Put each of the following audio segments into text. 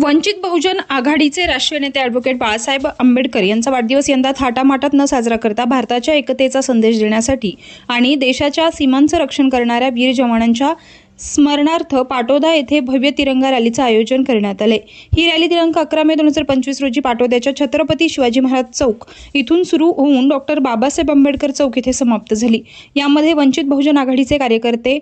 वंचित बहुजन आघाडीचे राष्ट्रीय नेते ॲडव्होकेट बाळासाहेब आंबेडकर यांचा वाढदिवस यंदा थाटामाटात न साजरा करता भारताच्या एकतेचा संदेश देण्यासाठी आणि देशाच्या सीमांचं रक्षण करणाऱ्या वीर जवानांच्या स्मरणार्थ पाटोदा येथे भव्य तिरंगा रॅलीचं आयोजन करण्यात आले ही रॅली दिनांक अकरा मे दोन हजार पंचवीस रोजी पाटोद्याच्या छत्रपती शिवाजी महाराज चौक इथून सुरू होऊन डॉक्टर बाबासाहेब आंबेडकर चौक येथे समाप्त झाली. यामध्ये वंचित बहुजन आघाडीचे कार्यकर्ते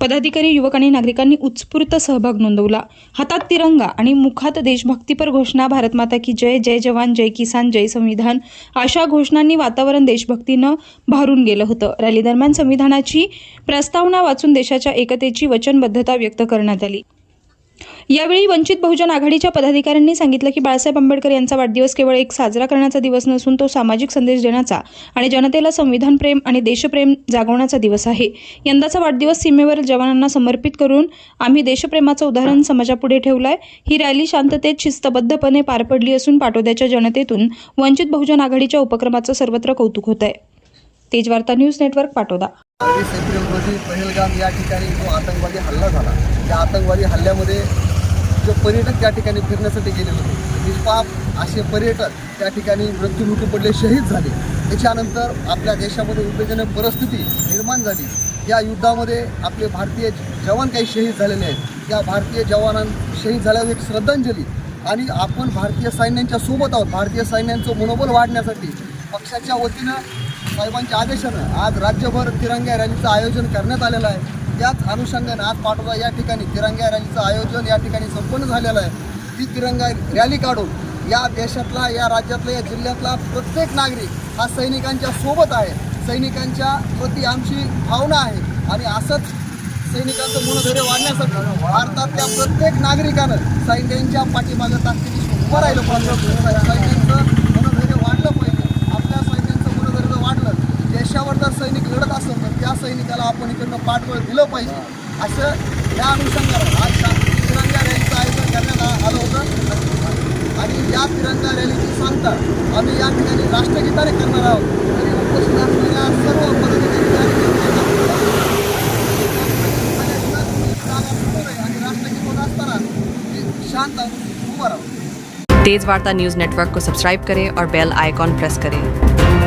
पदाधिकारी युवक आणि नागरिकांनी उत्स्फूर्त सहभाग नोंदवला. हातात तिरंगा आणि मुखात देशभक्तीपर घोषणा भारत माता की जय जय जवान जय किसान जय संविधान अशा घोषणांनी वातावरण देशभक्तीनं भारून गेलं होतं. रॅली दरम्यान संविधानाची प्रस्तावना वाचून देशाच्या एकतेची वचनबद्धता व्यक्त करण्यात आली. यावेळी वंचित बहुजन आघाडीच्या पदाधिकाऱ्यांनी सांगितलं की बाळासाहेब आंबेडकर यांचा वाढदिवस केवळ एक साजरा करण्याचा दिवस नसून तो सामाजिक संदेश देण्याचा आणि जनतेला संविधान प्रेम आणि देशप्रेम जागवण्याचा दिवस आहे. यंदाचा वाढदिवस सीमेवर जवानांना समर्पित करून आम्ही देशप्रेमाचं उदाहरण समाजापुढे ठेवलं आहे ही रॅली शांततेत शिस्तबद्धपणे पार पडली असून पाटोद्याच्या जनतेतून वंचित बहुजन आघाडीच्या उपक्रमाचं सर्वत्र कौतुक होत आहे तेजवार्ता न्यूज नेटवर्क पाटोदा. वीस एप्रिल रोजी पहलगाम या ठिकाणी जो आतंकवादी हल्ला झाला त्या आतंकवादी हल्ल्यामध्ये जे पर्यटक त्या ठिकाणी फिरण्यासाठी गेले होते निष्पाप असे पर्यटक त्या ठिकाणी मृत्यूमुखी पडले शहीद झाले. त्याच्यानंतर आपल्या देशामध्ये उद्वेजनक परिस्थिती निर्माण झाली. या युद्धामध्ये आपले भारतीय जवान काही शहीद झालेले आहेत. त्या भारतीय जवानां शहीद झाल्यावर एक श्रद्धांजली आणि आपण भारतीय सैन्यांच्या सोबत आहोत. भारतीय सैन्यांचं मनोबल वाढण्यासाठी पक्षाच्या वतीनं साहेबांच्या आदेशानं आज राज्यभर तिरंग्या रॅलीचं आयोजन करण्यात आलेलं आहे. त्याच अनुषंगाने आज पाटोदा या ठिकाणी तिरंग्या रॅलीचं आयोजन या ठिकाणी संपन्न झालेलं आहे. ती तिरंगा रॅली काढून या देशातला या राज्यातला या जिल्ह्यातला प्रत्येक नागरिक हा सैनिकांच्या सोबत आहे. सैनिकांच्या प्रती आमची भावना आहे आणि असंच सैनिकांचं मनोधैर्य वाढण्यासाठी भारतातल्या प्रत्येक नागरिकानं सैन्यांच्या पाठीमागं ताकदीने उभं राहिलं पाहिजे. सैन्यांचं सैनिकाला आपण इकडनं पाठबळ दिलं पाहिजे. असं या अनुषंगानं आज तिरंगा रॅलीचं आयोजन आ- आलं होतं. आणि या तिरंगा रॅलीची सांगता आम्ही या ठिकाणी राष्ट्रगीताने करणार आहोत. उपस्थित असलेल्या सर्व राष्ट्रगीत तेज वार्ता न्यूज़ नेटवर्क को सब्सक्राइब करें और बेल आइकॉन प्रेस करें।